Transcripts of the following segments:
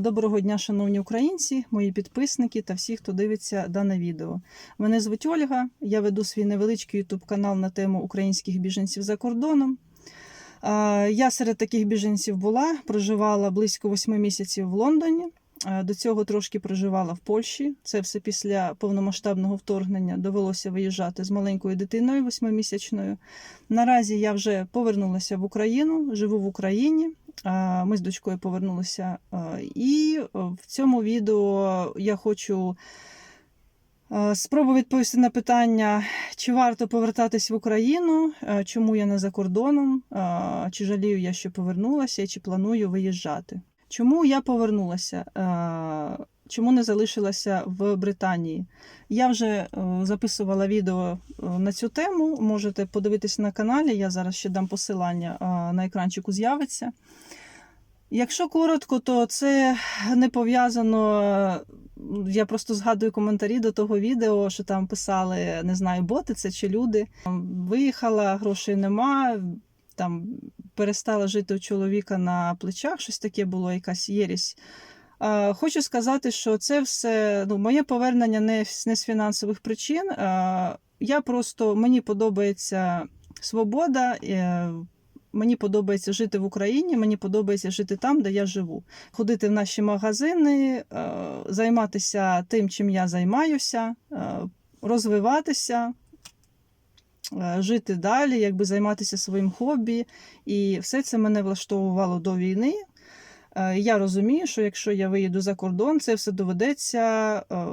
Доброго дня, шановні українці, мої підписники та всі, хто дивиться дане відео. Мене звуть Ольга. Я веду свій невеличкий ютуб канал на тему українських біженців за кордоном. Я серед таких біженців була, проживала близько восьми місяців в Лондоні. До цього трошки проживала в Польщі. Це все після повномасштабного вторгнення довелося виїжджати з маленькою дитиною восьмимісячною. Наразі я вже повернулася в Україну, живу в Україні. Ми з дочкою повернулися. І е, в цьому відео я хочу е, спробувати відповісти на питання, чи варто повертатись в Україну, е, чому я не за кордоном, чи жалію я, що повернулася, і чи планую виїжджати. Чому я повернулася? Чому не залишилася в Британії? Я вже записувала відео на цю тему. Можете подивитися на каналі. Я зараз ще дам посилання на екранчику з'явиться. Якщо коротко, то це не пов'язано. е, Я просто згадую коментарі до того відео, що там писали, не знаю, боти це чи люди. Виїхала, грошей нема, там перестала жити у чоловіка на плечах, щось таке було, якась єрість. Е, Хочу сказати, що це все ну, моє повернення не, не з фінансових причин. Е, Я просто мені подобається свобода. Мені подобається жити в Україні, мені подобається жити там, де я живу. Ходити в наші магазини, е, займатися тим, чим я займаюся, е, розвиватися, е, жити далі, якби займатися своїм хобі. І все це мене влаштовувало до війни. Е, Я розумію, що якщо я виїду за кордон, це все доведеться е,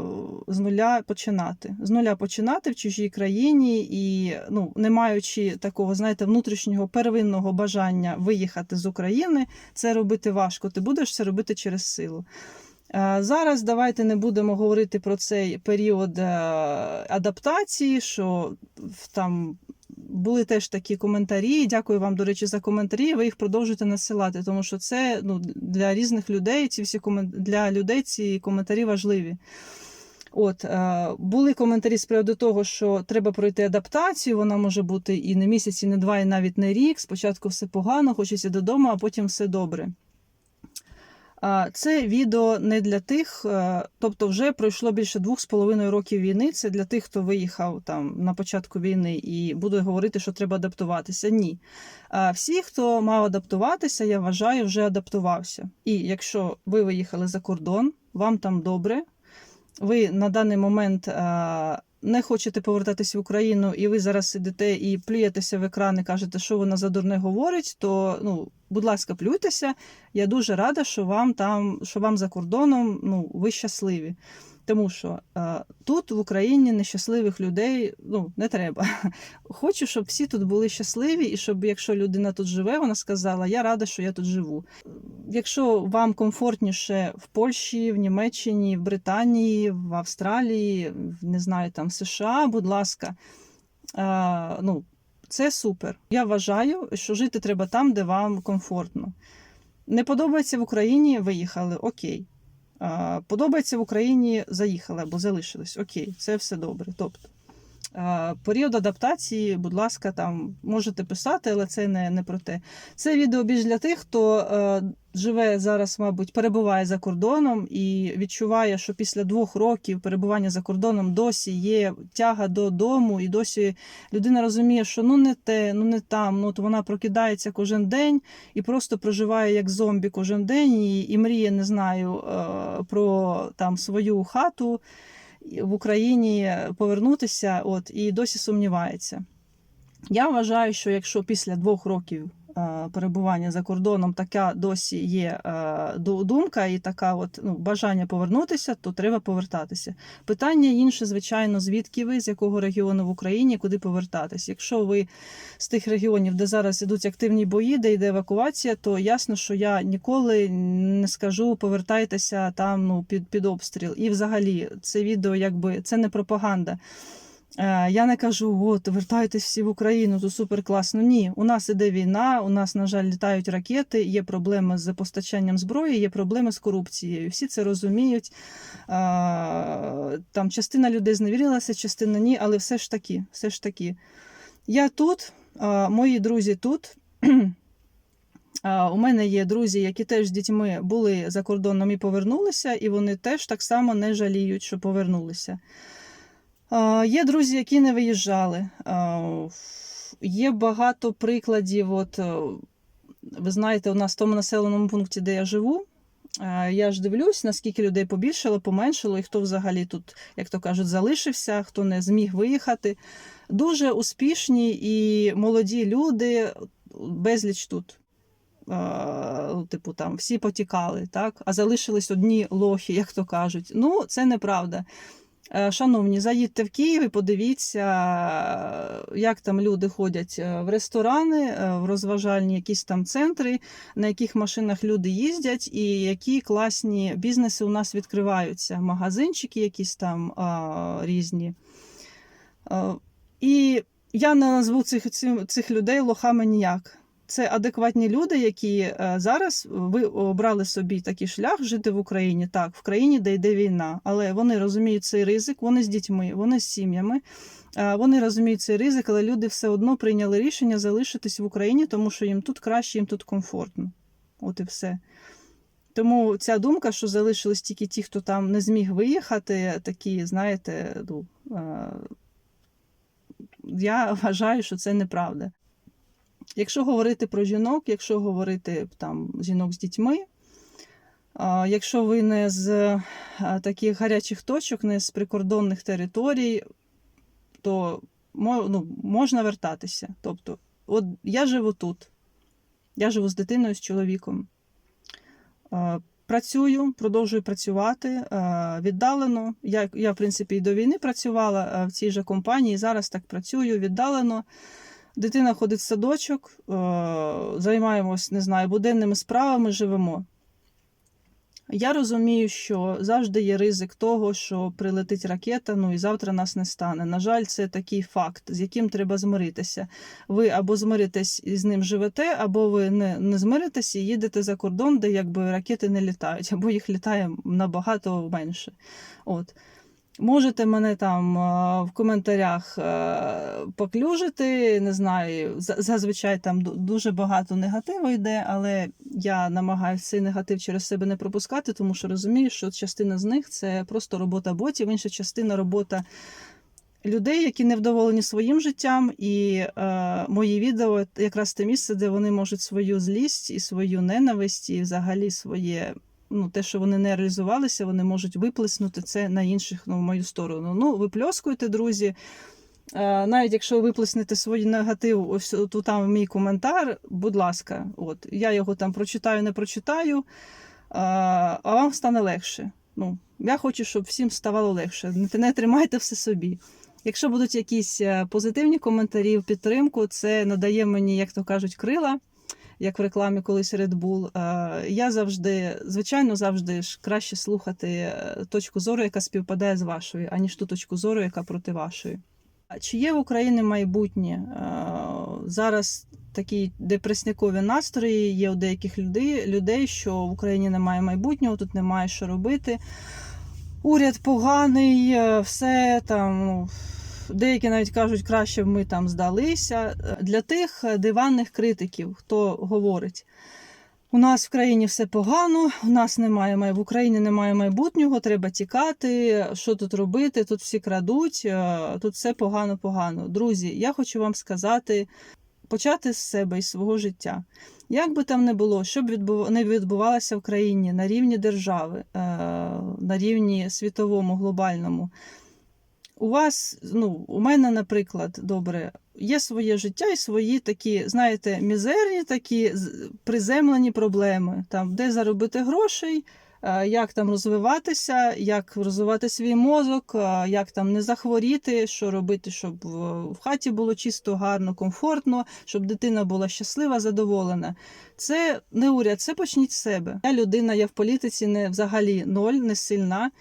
з нуля починати. З нуля починати в чужій країні і ну, не маючи такого, знаєте, внутрішнього первинного бажання виїхати з України, це робити важко. Ти будеш це робити через силу. Е, Зараз давайте не будемо говорити про цей період адаптації, що там були теж такі коментарі. Дякую вам, до речі, за коментарі. Ви їх продовжуєте насилати, тому що це ну, для різних людей, ці всі для людей ці коментарі важливі. От е, були коментарі з приводу того, що треба пройти адаптацію. Вона може бути і не місяць, і не два, і навіть не рік. Спочатку все погано, хочеться додому, а потім все добре. Це відео не для тих, е, тобто вже пройшло більше двох з половиною років війни. Це для тих, хто виїхав там на початку війни і буде говорити, що треба адаптуватися. Ні. Всі, хто мав адаптуватися, я вважаю, вже адаптувався. І якщо ви виїхали за кордон, вам там добре, ви на даний момент е, не хочете повертатись в Україну, і ви зараз сидите і плюєтеся в екран і кажете, що вона за дурне говорить, то ну, будь ласка, плюйтеся. Я дуже рада, що вам там, що вам за кордоном ну, ви щасливі. Тому що е, тут в Україні нещасливих людей ну, не треба. Хочу, щоб всі тут були щасливі, і щоб якщо людина тут живе, вона сказала: Я рада, що я тут живу. Якщо вам комфортніше в Польщі, в Німеччині, в Британії, в Австралії, не знаю, там в США, будь ласка, е, ну, це супер. Я вважаю, що жити треба там, де вам комфортно. Не подобається в Україні, виїхали, окей. Подобається в Україні, заїхали або залишились. Окей, це все добре. Тобто, період адаптації, будь ласка, там можете писати, але це не, не про те. Це відео більш для тих, хто е, живе зараз, мабуть, перебуває за кордоном і відчуває, що після двох років перебування за кордоном досі є тяга додому, і досі людина розуміє, що ну не те, ну не там. Ну от вона прокидається кожен день і просто проживає як зомбі кожен день, і, і мріє, не знаю, е, про там свою хату в Україні повернутися, от і досі сумнівається. Я вважаю, що якщо після двох років перебування за кордоном така досі є е, думка і така от ну, бажання повернутися, то треба повертатися. Питання інше, звичайно, звідки ви, з якого регіону в Україні, куди повертатись. Якщо ви з тих регіонів, де зараз ідуть активні бої, де йде евакуація, то ясно, що я ніколи не скажу повертайтеся там ну, під, під обстріл. І взагалі це відео, якби це не пропаганда. Е, Я не кажу, от вертайтесь всі в Україну, то супер класно. Ні, у нас іде війна, у нас, на жаль, літають ракети, є проблеми з постачанням зброї, є проблеми з корупцією. Всі це розуміють. Е, Там частина людей зневірилася, частина ні, але все ж таки, все ж таки. Я тут, е, мої друзі тут. У мене є друзі, які теж з дітьми були за кордоном і повернулися, і вони теж так само не жаліють, що повернулися. Є друзі, які не виїжджали. Є багато прикладів. От, е, ви знаєте, у нас в тому населеному пункті, де я живу, е, я ж дивлюсь, наскільки людей побільшало, поменшало, і хто взагалі тут, як то кажуть, залишився, хто не зміг виїхати. Дуже успішні і молоді люди, безліч тут. Е, Типу, там всі потікали, так? а залишились одні лохи, як то кажуть. Ну, це неправда. Е, Шановні, заїдьте в Київ і подивіться, е, як там люди ходять е, в ресторани, в розважальні якісь там центри, на яких машинах люди їздять, і які класні бізнеси у нас відкриваються. Магазинчики якісь там а, різні. Е, І я не назву цих, цих людей лохами ніяк. Це адекватні люди, які е, зараз ви обрали собі такий шлях жити в Україні. Так, в країні, де йде війна, але вони розуміють цей ризик, вони з дітьми, вони з сім'ями. е, Вони розуміють цей ризик, але люди все одно прийняли рішення залишитись в Україні, тому що їм тут краще, їм тут комфортно. От і все. Тому ця думка, що залишились тільки ті, хто там не зміг виїхати, такі, знаєте, ну, е, я вважаю, що це неправда. Якщо говорити про жінок, якщо говорити там жінок з дітьми, якщо ви не з таких гарячих точок, не з прикордонних територій, то ну, можна вертатися. Тобто, от я живу тут, я живу з дитиною, з чоловіком. Працюю, продовжую працювати віддалено. Я, я, в принципі, і до війни працювала в цій же компанії. Зараз так працюю віддалено. Дитина ходить в садочок, е, займаємось, не знаю, буденними справами, живемо. Я розумію, що завжди є ризик того, що прилетить ракета, ну і завтра нас не стане. На жаль, це такий факт, з яким треба змиритися. Ви або змиритесь і з ним живете, або ви не, не змиритесь і їдете за кордон, де якби ракети не літають, або їх літає набагато менше. От. Можете мене там е, в коментарях е, поклюжити, не знаю, зазвичай там дуже багато негативу йде, але я намагаюся цей негатив через себе не пропускати, тому що розумію, що частина з них це просто робота ботів, інша частина робота людей, які невдоволені своїм життям, і е, мої відео якраз те місце, де вони можуть свою злість і свою ненависть, і взагалі своє ну, те, що вони не реалізувалися, вони можуть виплеснути це на інших, ну, в мою сторону. Ну, випльоскуйте, друзі. Е, Навіть якщо ви виплеснете свій негатив, ось тут там мій коментар, будь ласка, от я його там прочитаю, не прочитаю, а а вам стане легше. Ну, я хочу, щоб всім ставало легше. Не, не тримайте все собі. Якщо будуть якісь е, позитивні коментарі підтримку, це надає мені, як то кажуть, крила як в рекламі колись Red Bull. Е, Я завжди, звичайно, завжди ж краще слухати е, точку зору, яка співпадає з вашою, аніж ту точку зору, яка проти вашої. Чи є в Україні майбутнє? Е, Зараз такі депреснякові настрої є у деяких людей, що в Україні немає майбутнього, тут немає що робити. Уряд поганий, все там. Деякі навіть кажуть, краще б ми там здалися. Для тих диванних критиків, хто говорить, у нас в країні все погано, у нас немає в Україні немає майбутнього, треба тікати. Що тут робити? Тут всі крадуть, е, тут все погано-погано. Друзі, я хочу вам сказати, почати з себе і свого життя. Як би там не було, що б не відбувалося в країні на рівні держави, е, на рівні світовому, глобальному. У вас, ну, у мене, наприклад, добре, є своє життя і свої такі, знаєте, мізерні такі приземлені проблеми, там, де заробити грошей, е, як там розвиватися, як розвивати свій мозок, е, як там не захворіти, що робити, щоб в в хаті було чисто, гарно, комфортно, щоб дитина була щаслива, задоволена. Це не уряд, це почніть з себе. Я людина, я в політиці не взагалі ноль, не сильна.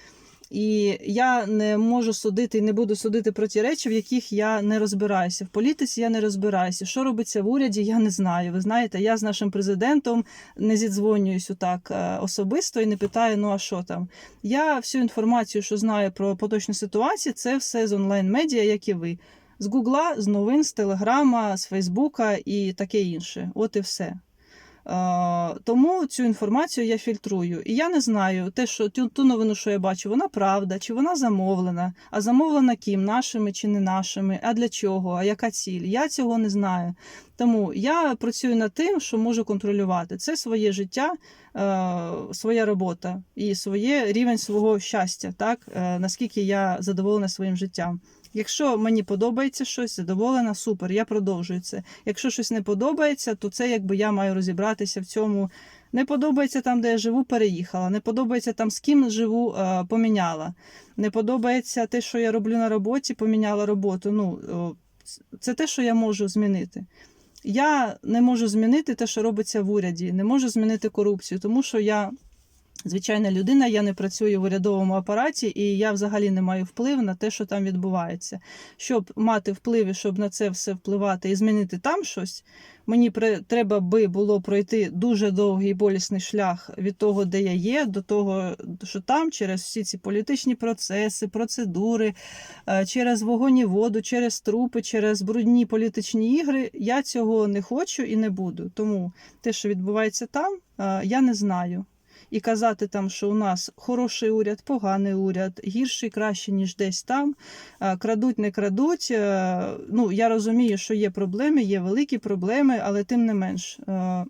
І я не можу судити і не буду судити про ті речі, в яких я не розбираюся. В політиці я не розбираюся. Що робиться в уряді, я не знаю. Ви знаєте, я з нашим президентом не зідзвонююсь так особисто і не питаю, ну а що там. Я всю інформацію, що знаю про поточну ситуацію, це все з онлайн-медіа, як і ви. З Гугла, з новин, з Телеграма, з Фейсбука і таке інше. От і все. Е, Тому цю інформацію я фільтрую. І я не знаю, те, що ту, новину, що я бачу, вона правда, чи вона замовлена, а замовлена ким, нашими чи не нашими, а для чого, а яка ціль. Я цього не знаю. Тому я працюю над тим, що можу контролювати. Це своє життя, е, своя робота і своє рівень свого щастя, так е, наскільки я задоволена своїм життям. Якщо мені подобається щось, задоволена, супер, я продовжую це. Якщо щось не подобається, то це якби я маю розібратися в цьому. Не подобається там, де я живу, переїхала. Не подобається там, з ким живу, е, поміняла. Не подобається те, що я роблю на роботі, поміняла роботу. Ну, це те, що я можу змінити. Я не можу змінити те, що робиться в уряді, не можу змінити корупцію, тому що я звичайна людина, я не працюю в урядовому апараті, і я взагалі не маю впливу на те, що там відбувається. Щоб мати вплив щоб на це все впливати і змінити там щось, мені треба би було пройти дуже довгий болісний шлях від того, де я є, до того, що там через всі ці політичні процеси, процедури, е, через вогонь і воду, через трупи, через брудні політичні ігри. Я цього не хочу і не буду. Тому те, що відбувається там, е, я не знаю. І казати там, що у нас хороший уряд, поганий уряд, гірший, кращий, ніж десь там, е, крадуть, не крадуть. е, Ну, я розумію, що є проблеми, є великі проблеми, але тим не менш, е,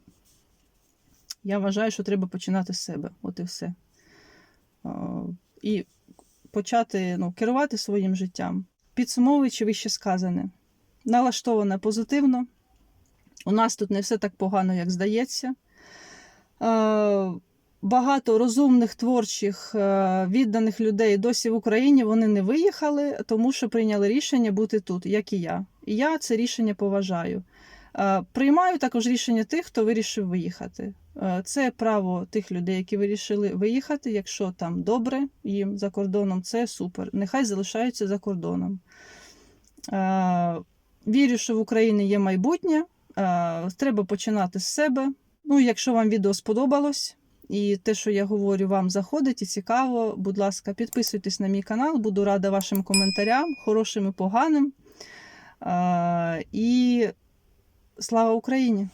я вважаю, що треба починати з себе. От і все. І почати ну, керувати своїм життям. Підсумовуючи вище сказане, налаштоване позитивно. У нас тут не все так погано, як здається. Багато розумних, творчих, е, відданих людей досі в Україні вони не виїхали, тому що прийняли рішення бути тут, як і я. І я це рішення поважаю. Е, Приймаю також рішення тих, хто вирішив виїхати. Е, Це право тих людей, які вирішили виїхати. Якщо там добре їм за кордоном, це супер. Нехай залишаються за кордоном. Вірю, що в Україні є майбутнє. Треба починати з себе. Ну, якщо вам відео сподобалось і те, що я говорю, вам заходить і цікаво, будь ласка, підписуйтесь на мій канал, буду рада вашим коментарям, хорошим і поганим. І слава Україні!